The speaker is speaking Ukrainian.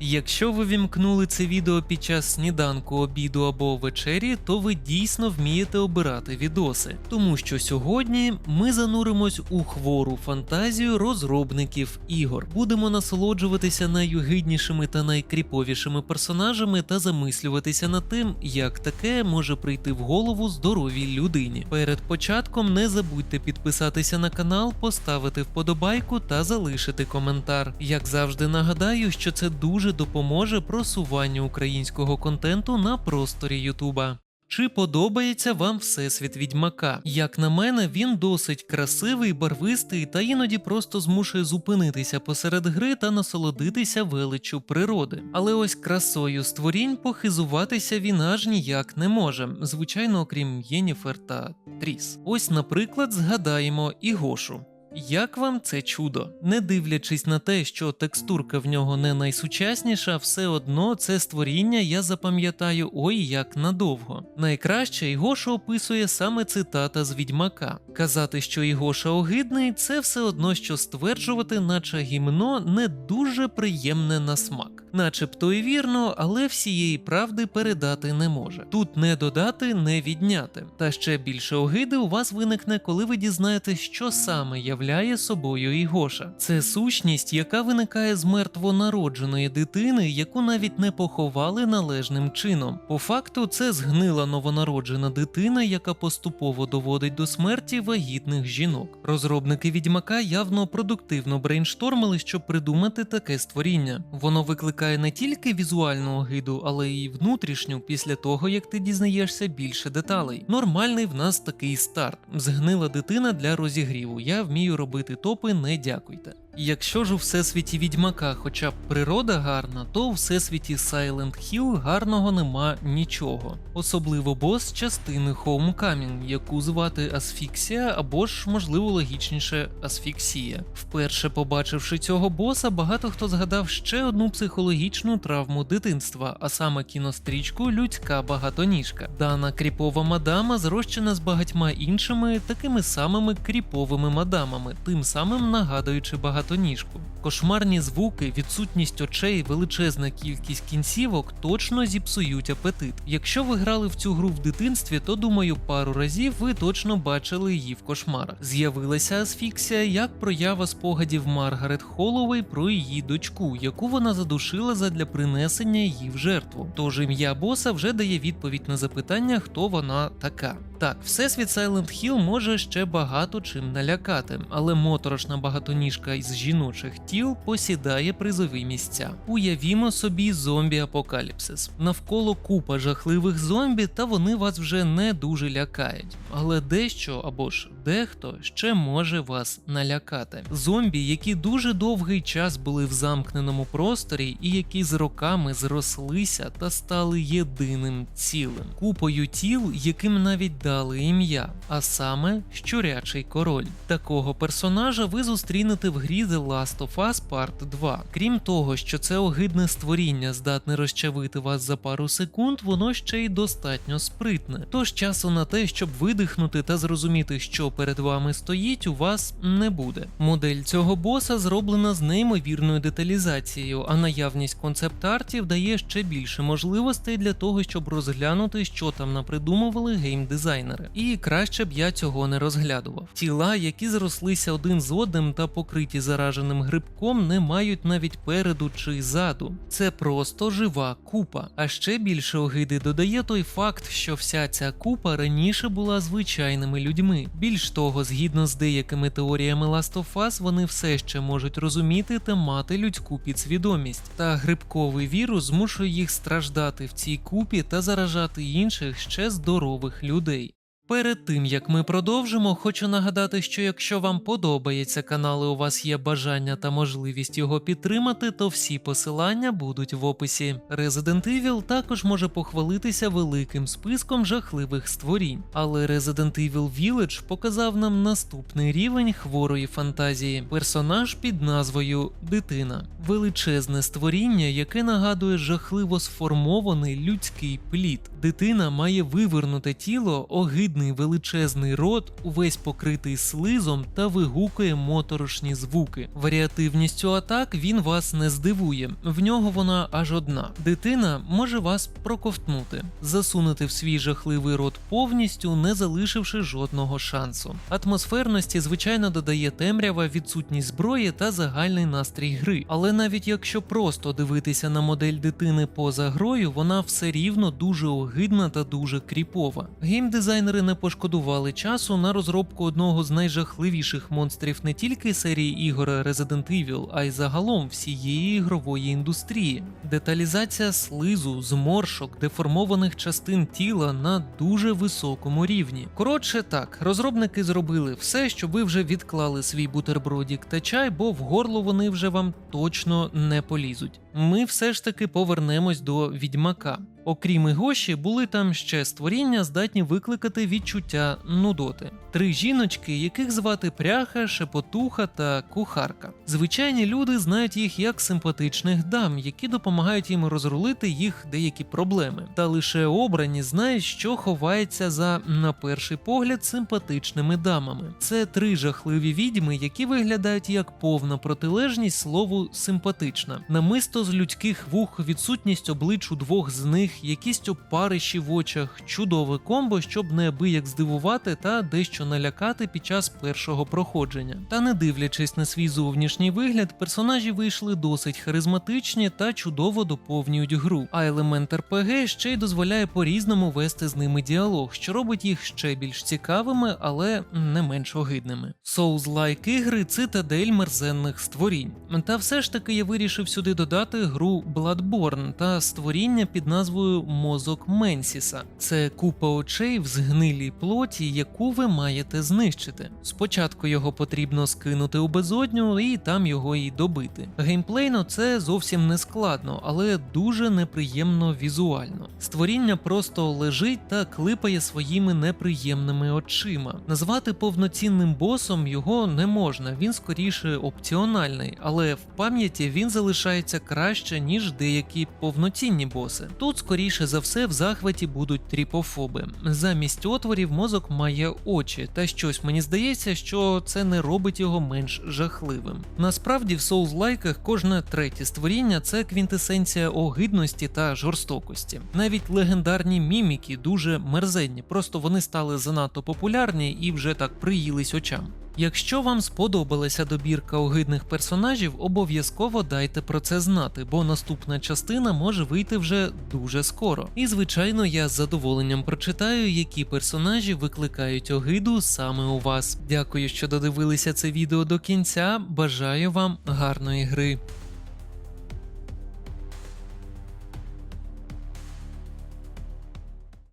Якщо ви вімкнули це відео під час сніданку, обіду або вечері, то ви дійсно вмієте обирати відоси, тому що сьогодні ми зануримось у хвору фантазію розробників ігор. Будемо насолоджуватися найюгиднішими та найкріповішими персонажами та замислюватися над тим, як таке може прийти в голову здоровій людині. Перед початком не забудьте підписатися на канал, поставити вподобайку та залишити коментар. Як завжди нагадаю, що це дуже допоможе просуванню українського контенту на просторі Ютуба. Чи подобається вам всесвіт відьмака? Як на мене, він досить красивий, барвистий та іноді просто змушує зупинитися посеред гри та насолодитися величчю природи. Але ось красою створінь похизуватися він аж ніяк не може, звичайно, окрім Єніфер та Тріс. Ось, наприклад, згадаємо і Гошу. Як вам це чудо? Не дивлячись на те, що текстурка в нього не найсучасніша, все одно це створіння я запам'ятаю ой як надовго. Найкраще Ігоша описує саме цитата з відьмака. Казати, що Ігоша огидний, це все одно, що стверджувати, наче гімно не дуже приємне на смак. Начебто і вірно, але всієї правди передати не може. Тут не додати, не відняти. Та ще більше огиди у вас виникне, коли ви дізнаєтесь, що саме являє собою Ігоша. Це сущність, яка виникає з мертвонародженої дитини, яку навіть не поховали належним чином. По факту, це згнила новонароджена дитина, яка поступово доводить до смерті вагітних жінок. Розробники відьмака явно продуктивно брейнштормили, щоб придумати таке створіння. Воно викликає не тільки візуальну огиду, але й внутрішню після того, як ти дізнаєшся більше деталей. Нормальний в нас такий старт. Згнила дитина для розігріву. Я вмію робити топи, не дякуйте. Якщо ж у всесвіті відьмака, хоча б природа гарна, то у всесвіті Silent Hill гарного нема нічого. Особливо бос частини Homecoming, яку звати Асфіксія або ж, можливо, логічніше Асфіксія. Вперше побачивши цього боса, багато хто згадав ще одну психологічну травму дитинства, а саме кінострічку Людська багатоніжка. Дана кріпова мадама зрощена з багатьма іншими такими самими кріповими мадамами, тим самим нагадуючи багатоніжку. Кошмарні звуки, відсутність очей, величезна кількість кінцівок точно зіпсують апетит. Якщо ви грали в цю гру в дитинстві, то думаю, пару разів ви точно бачили її в кошмарах. З'явилася асфіксія як проява спогадів Маргарет Холлоуей про її дочку, яку вона задушила задля принесення її в жертву. Тож ім'я боса вже дає відповідь на запитання, хто вона така. Так, всесвіт Silent Hill може ще багато чим налякати, але моторошна багатоніжка із жіночих тіл посідає призові місця. Уявімо собі зомбі-апокаліпсис. Навколо купа жахливих зомбі, та вони вас вже не дуже лякають. Але дещо або ж дехто ще може вас налякати. Зомбі, які дуже довгий час були в замкненому просторі, і які з роками зрослися та стали єдиним цілим, купою тіл, яким навіть дали ім'я, а саме щурячий король. Такого персонажа ви зустрінете в грі The Last of Us Part 2. Крім того, що це огидне створіння здатне розчавити вас за пару секунд, воно ще й достатньо спритне. Тож часу на те, щоб видихнути та зрозуміти, що перед вами стоїть, у вас не буде. Модель цього боса зроблена з неймовірною деталізацією, а наявність концепт-артів дає ще більше можливостей для того, щоб розглянути, що там напридумували геймдизайнери. І краще б я цього не розглядував. Тіла, які зрослися один з одним та покриті зараженим грибком, не мають навіть переду чи ззаду. Це просто жива купа. А ще більше огиди додає той факт, що вся ця купа раніше була звичайними людьми. Більш того, згідно з деякими теоріями Last of Us, вони все ще можуть розуміти та мати людську підсвідомість. Та грибковий вірус змушує їх страждати в цій купі та заражати інших ще здорових людей. Перед тим як ми продовжимо, хочу нагадати, що якщо вам подобається канал і у вас є бажання та можливість його підтримати, то всі посилання будуть в описі. Resident Evil також може похвалитися великим списком жахливих створінь, але Resident Evil Village показав нам наступний рівень хворої фантазії. Персонаж під назвою Дитина, величезне створіння, яке нагадує жахливо сформований людський плід. Дитина має вивернуте тіло, огидне огидний величезний рот, увесь покритий слизом та вигукує моторошні звуки. Варіативністю атак він вас не здивує, в нього вона аж одна. Дитина може вас проковтнути, засунути в свій жахливий рот повністю, не залишивши жодного шансу. Атмосферності, звичайно, додає темрява, відсутність зброї та загальний настрій гри. Але навіть якщо просто дивитися на модель дитини поза грою, вона все рівно дуже огидна та дуже кріпова. Геймдизайнери не пошкодували часу на розробку одного з найжахливіших монстрів не тільки серії ігор Resident Evil, а й загалом всієї ігрової індустрії. Деталізація слизу, зморшок, деформованих частин тіла на дуже високому рівні. Коротше, так, розробники зробили все, щоб ви вже відклали свій бутербродік та чай, бо в горло вони вже вам точно не полізуть. Ми все ж таки повернемось до відьмака. Окрім Ігоші, були там ще створіння, здатні викликати відчуття нудоти. Три жіночки, яких звати пряха, шепотуха та кухарка. Звичайні люди знають їх як симпатичних дам, які допомагають їм розрулити їх деякі проблеми. Та лише обрані знають, що ховається за, на перший погляд, симпатичними дамами. Це три жахливі відьми, які виглядають як повна протилежність слову симпатична. Намисто з людських вух, відсутність облич у двох з них, якісь опариші в очах, чудове комбо, щоб неабияк здивувати та дещо налякати під час першого проходження. Та не дивлячись на свій зовнішній вигляд, персонажі вийшли досить харизматичні та чудово доповнюють гру. А елемент РПГ ще й дозволяє по-різному вести з ними діалог, що робить їх ще більш цікавими, але не менш огидними. Souls-like ігри цитадель мерзенних створінь. Та все ж таки я вирішив сюди додати гру Bloodborne та створіння під назвою Мозок Менсіса. Це купа очей в згнилій плоті, яку ви маєте знищити. Спочатку його потрібно скинути у безодню і там його і добити. Геймплейно це зовсім не складно, але дуже неприємно візуально. Створіння просто лежить та клипає своїми неприємними очима. Назвати повноцінним босом його не можна, він скоріше опціональний, але в пам'яті він залишається краще, ніж деякі повноцінні боси. Тут, скоріше за все, в захваті будуть тріпофоби. Замість отворів мозок має очі, та щось мені здається, що це не робить його менш жахливим. Насправді, в соузлайках кожне третє створіння це квінтесенція огидності та жорстокості. Навіть легендарні міміки дуже мерзенні, просто вони стали занадто популярні і вже так приїлись очам. Якщо вам сподобалася добірка огидних персонажів, обов'язково дайте про це знати, бо наступна частина може вийти вже дуже скоро. І звичайно, я з задоволенням прочитаю, які персонажі викликають огиду саме у вас. Дякую, що додивилися це відео до кінця. Бажаю вам гарної гри.